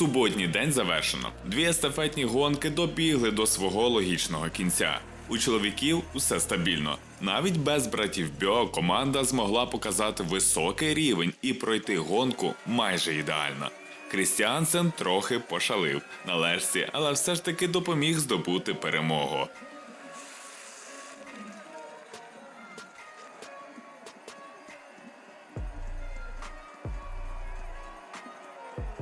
Суботній день завершено. Дві естафетні гонки добігли до свого логічного кінця. У чоловіків усе стабільно. Навіть без братів Бьо команда змогла показати високий рівень і пройти гонку майже ідеально. Крістіансен трохи пошалив на лежці, але все ж таки допоміг здобути перемогу.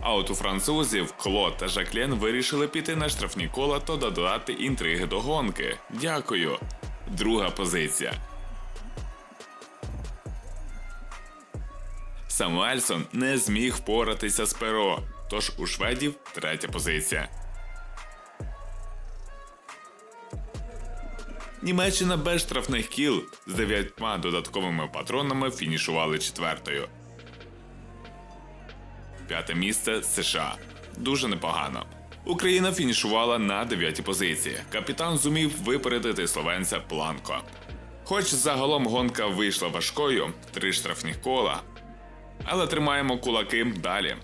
А от у французів Клод та Жаклен вирішили піти на штрафні кола та додати інтриги до гонки. Дякую. Друга позиція. Самуельсон не зміг впоратися з перо, тож у шведів третя позиція. Німеччина без штрафних кіл з дев'ятьма додатковими патронами фінішували четвертою. П'яте місце США. Дуже непогано. Україна фінішувала на дев'ятій позиції. Капітан зумів випередити словенця Планко. Хоч загалом гонка вийшла важкою, три штрафні кола. Але тримаємо кулаки далі.